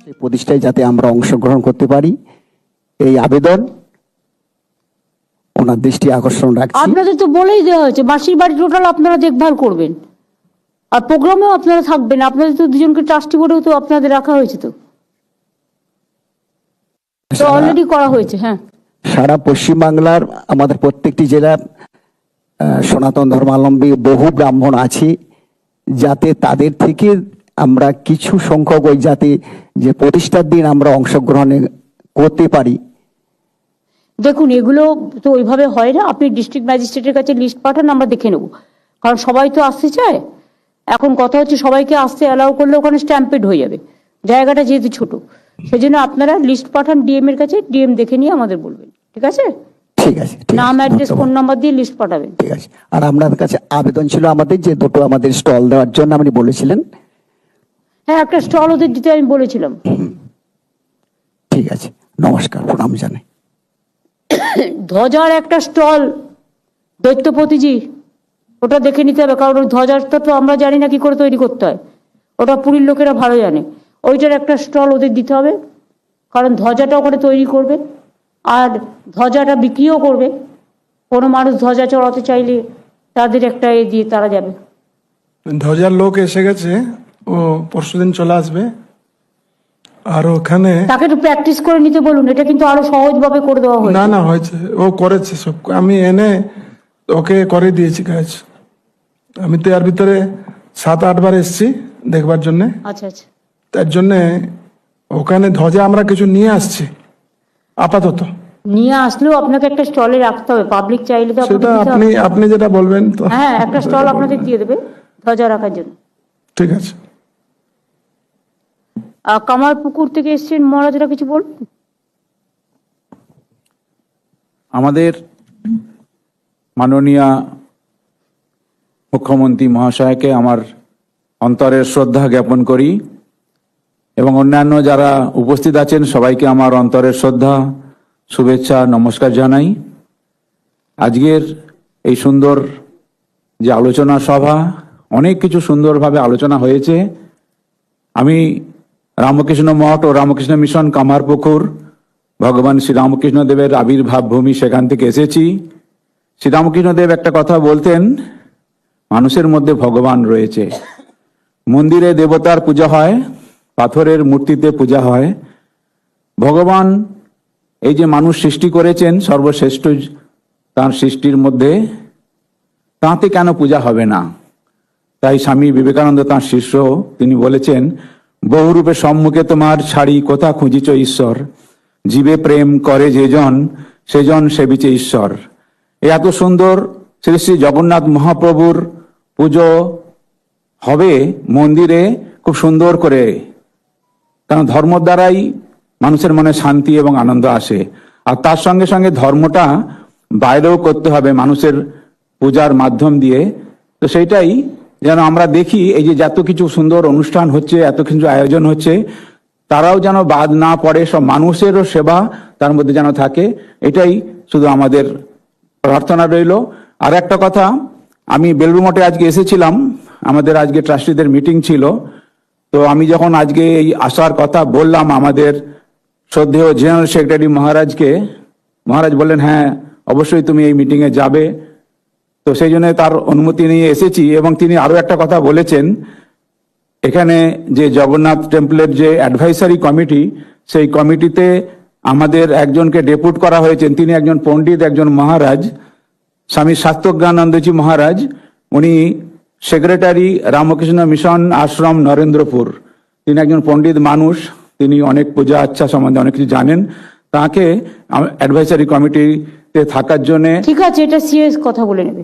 সেই প্রতিষ্ঠায় যাতে আমরা অংশগ্রহণ করতে পারি এই আবেদন ওনার দৃষ্টি আকর্ষণ রাখছি। আপনাদের তো বলেই দেওয়া হয়েছে মাসির বাড়ি টোটাল আপনারা দেখভাল করবেন। আর প্রোগ্রামেও আপনারা থাকবেন আপনাদের তো দুজনকে ট্রাস্টি বোর্ডেও তো আপনাদের রাখা হয়েছে তো। তো অলরেডি করা হয়েছে হ্যাঁ। সারা পশ্চিমবাংলার আমাদের প্রত্যেকটি জেলার আহ, সনাতন ধর্মাবলম্বী বহু ব্রাহ্মণ আছে যাতে তাদের থেকে আমরা কিছু সংখ্যক ওই যাতে যে প্রতিষ্ঠার দিন আমরা অংশগ্রহণে করতে পারি। দেখুন এগুলো তো ওইভাবে হয় না। আপনি ডিস্ট্রিক্ট ম্যাজিস্ট্রেটের কাছে লিস্ট পাঠান আমরা দেখে নেব। কারণ সবাই তো আসতে চায়। এখন কথা হচ্ছে সবাইকে আসতে অ্যালাউ করলে ওখানে স্ট্যাম্পেড হয়ে যাবে। জায়গাটা যেহেতু ছোট। সেই জন্য আপনারা লিস্ট পাঠান ডিএম এর কাছে ডিএম দেখে নিয়ে আমাদের বলবেন। ঠিক আছে? ঠিক আছে নাম অ্যাড্রেস ফোন নাম্বার দিয়ে লিস্ট পাঠাবেন। ঠিক আছে। আর আপনার কাছে আবেদন ছিল আমাদের যে দুটো আমাদের স্টল দেওয়ার জন্য আপনি বলেছিলেন। হ্যাঁ একটা স্টল ওদের দিতে আমি বলেছিলাম। ঠিক আছে নমস্কার প্রণাম জানাই। ধ্বজার একটা স্টল দৈত্যপতিজি ওটা দেখে নিতে হবে কারণ ওই ধ্বজাটা তো আমরা জানি না কি করে তৈরি করতে হয়। ওটা পুরীর লোকেরা ভালো জানে। ওইটার একটা স্টল ওদের দিতে হবে কারণ ধ্বজাটা ওখানে তৈরি করবে আর ধ্বজাটা বিক্রিও করবে। কোনো মানুষ ধ্বজা চড়াতে চাইলে তাদের একটা এ দিয়ে তারা যাবে। ধ্বজার লোক এসে গেছে ও পরশুদিন চলে আসবে। আর ওখানে তাকে একটু প্র্যাকটিস করে নিতে বলুন এটা কিন্তু আরও সহজভাবে করে দেওয়া হয়েছে। না না হয়েছে। ও করেছে সব। আমি এনে ওকে করে দিয়েছি কাজ আমি তো এর ভিতরে সাত আটবার এসেছি দেখবার জন্যে। আচ্ছা আচ্ছা। তার জন্যে ওখানে ধ্বজা আমরা কিছু নিয়ে আসছি আপাতত। নিয়ে আসলেও আপনাকে একটা স্টলে রাখতে হবে। পাবলিক চাইলে তো সেটা আপনি আপনি যেটা বলবেন তো। হ্যাঁ একটা স্টল আপনাদের দিয়ে দেবে ধ্বজা রাখার জন্য। ঠিক আছে। আর কামার পুকুর থেকে এসছেন মহারাজরা কিছু বলুন। আমাদের মাননীয় মুখ্যমন্ত্রী মহাশয়কে আমার অন্তরের শ্রদ্ধা জ্ঞাপন করি এবং অন্যান্য যারা উপস্থিত আছেন, সবাইকে আমার অন্তরের শ্রদ্ধা, শুভেচ্ছা, নমস্কার জানাই। আজকের এই সুন্দর যে আলোচনা সভা, অনেক কিছু সুন্দরভাবে আলোচনা হয়েছে। আমি রামকৃষ্ণ মঠ ও রামকৃষ্ণ মিশন, কামারপুকুর। ভগবান শ্রী রামকৃষ্ণ দেবের আবির্ভাব ভূমি সেখান থেকে এসেছি। শ্রীরামকৃষ্ণ দেব একটা কথা বলতেন, মানুষের মধ্যে ভগবান রয়েছে। মন্দিরে দেবতার পূজা হয়, পাথরের মূর্তিতে পূজা হয়। ভগবান এই যে মানুষ সৃষ্টি করেছেন, সর্বশ্রেষ্ঠ তার সৃষ্টির মধ্যে, তাঁতে কেন পূজা হবে না? তাই স্বামী বিবেকানন্দ তাঁর শিষ্য, তিনি বলেছেন বহুরূপে সম্মুখে তোমার ছাড়ি কোথা খুঁজিছ, ঈশ্বর? জীবে প্রেম করে যেজন সেজন সেবিছে ঈশ্বর। এত সুন্দর শ্রী শ্রী জগন্নাথ মহাপ্রভুর পুজো হবে মন্দিরে, খুব সুন্দর করে। কারণ ধর্ম দ্বারাই মানুষের মনে শান্তি এবং আনন্দ আসে। আর তার সঙ্গে সঙ্গে ধর্মটা বাইরেও করতে হবে মানুষের পূজার মাধ্যম দিয়ে। তো সেইটাই যেন আমরা দেখি এই যে যত কিছু সুন্দর অনুষ্ঠান হচ্ছে, এত কিছু আয়োজন হচ্ছে, তারাও যেন বাদ না পড়ে, সব মানুষেরও সেবা তার মধ্যে যেন থাকে। এটাই শুধু আমাদের প্রার্থনা রইল। আর একটা কথা, আমি বেলুর মঠে আজকে এসেছিলাম, আমাদের আজকে ট্রাস্টিদের মিটিং ছিল। তো আমি যখন আজকে এই আসার কথা বললাম আমাদের শ্রদ্ধেয় জেনারেল সেক্রেটারি মহারাজকে, মহারাজ বললেন হ্যাঁ অবশ্যই তুমি এই মিটিংয়ে যাবে। তো সেই জন্য তার অনুমতি নিয়ে এসেছি এবং তিনি আরও একটা কথা বলেছেন। এখানে যে জগন্নাথ টেম্পলের যে অ্যাডভাইসারি কমিটি সেই কমিটিতে আমাদের একজনকে ডেপুট করা হয়েছেন। তিনি একজন পণ্ডিত, একজন মহারাজ, স্বামী শাস্ত্রজ্ঞানন্দজি মহারাজ। উনি সেক্রেটারি রামকৃষ্ণ মিশন আশ্রম নরেন্দ্রপুর। তিনি একজন পণ্ডিত মানুষ, তিনি অনেক পূজা আচ্ছা সম্বন্ধে অনেক কিছু জানেন। তাকে অ্যাডভাইসারি কমিটিতে থাকার জন্য ঠিক আছে এটা সিরিয়াস কথা বলে নেবে।